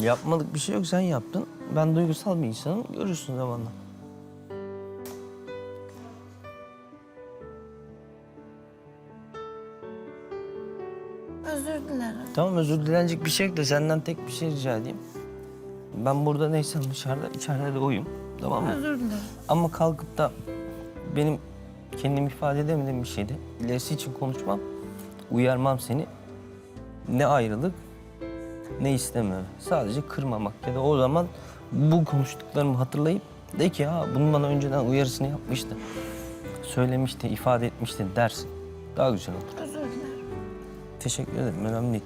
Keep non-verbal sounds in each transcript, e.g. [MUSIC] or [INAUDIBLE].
Yapmadık bir şey yok sen yaptın. Ben duygusal bir insanım. Görürsün zamanla. Özür dilerim. Tamam özür dilenecek bir şey yok da senden tek bir şey rica edeyim. Ben burada neysem dışarıda, içeride de oyum. Tamam mı? Özür dilerim. Ama kalkıp da benim kendimi ifade edemediğim bir şeydi. İlerisi için konuşmam, uyarmam seni. Ne ayrılık, ne isteme. Sadece kırmamak ya da o zaman bu konuştuklarımı hatırlayıp de ki ha bunun bana önceden uyarısını yapmıştı. Söylemişti, ifade etmişti dersin. Daha güzel olur. Özür dilerim. Teşekkür ederim, önemli değil.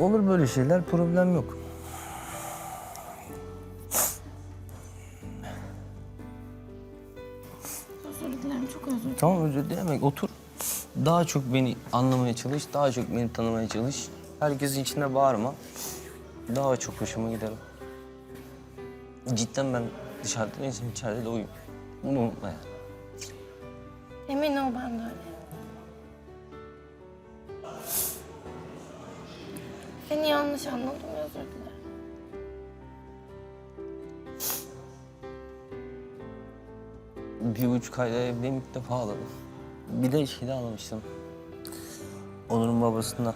Olur böyle şeyler, problem yok. Özür dilerim. Çok özür dilerim. Tamam özür dilemek, otur. Daha çok beni anlamaya çalış, daha çok beni tanımaya çalış. Herkesin içinde bağırma. Daha çok hoşuma gider. Cidden ben dışarıda değilsem içeride de uyum. Bunu unutma yani. Emin ol ben de öyle. Seni yanlış anladım. Özür dilerim. Bir buçuk ayda evdeyim ilk defa ağladım. Bir de şeyde ağlamıştım. Onur'un babasından.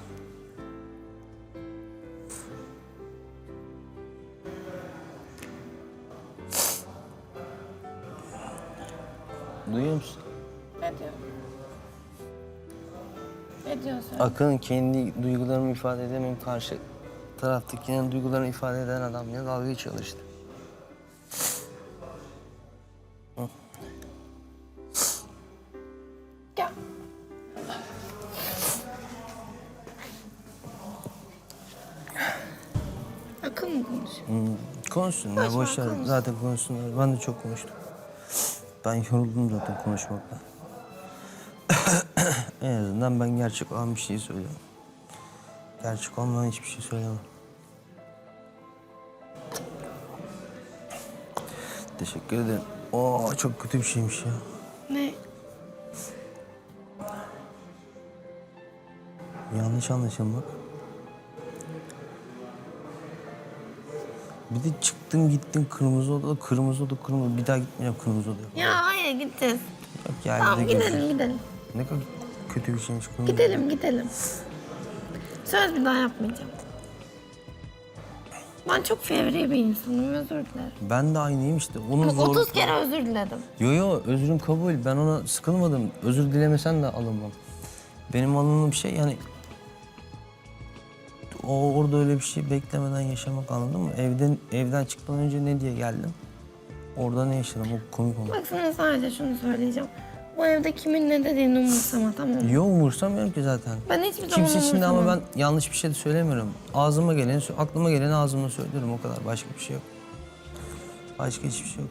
Duyuyor musun? Ne diyor? Ne diyorsun? Akın kendi duygularımı ifade edemem karşı taraftakinin duygularını ifade eden adam ya dalga geçiyorlar işte. Akın mı konuşuyor? Hmm, konuşsunlar, Boş boş ver, ver. konuş. Zaten konuşsunlar. Ben de çok konuştum. Ben yoruldum zaten konuşmaktan. [COUGHS] en azından ben gerçek olan bir şeyi söylüyorum. Gerçek olmayan hiçbir şey söylemem. Teşekkür ederim. Oo çok kötü bir şeymiş ya. Ne? Yanlış anlaşılmak. Bir de çıktım gittim kırmızı odada, kırmızı oda, kırmızı. Bir daha gitmeyeceğim kırmızı odaya. Ya hayır gideceğiz. Yok ya Tamam evde gidelim gidelim. Ne kadar kötü bir şeymiş kırmızı. Gidelim gidelim. Söz bir daha yapmayacağım. Ben çok fevri bir insanım özür dilerim. Ben de aynıyım işte. Onun Bak, zorluk... 30 kere özür diledim. Yo yo özrüm kabul. Ben ona sıkılmadım. Özür dilemesen de alınmam. Benim alındığım şey yani... O orada öyle bir şey beklemeden yaşamak anladın mı? Evden evden çıkmadan önce ne diye geldim? Orada ne yaşadım? O komik oldu. Bak sana sadece şunu söyleyeceğim. Bu evde kimin ne dediğini umursama tamam mı? Yo umursamıyorum ki zaten. Ben hiçbir zaman Kimse için de ama ben umursamam. yanlış bir şey de söylemiyorum. Ağzıma geleni, aklıma geleni ağzımla söylüyorum o kadar. Başka bir şey yok. Başka hiçbir şey yok.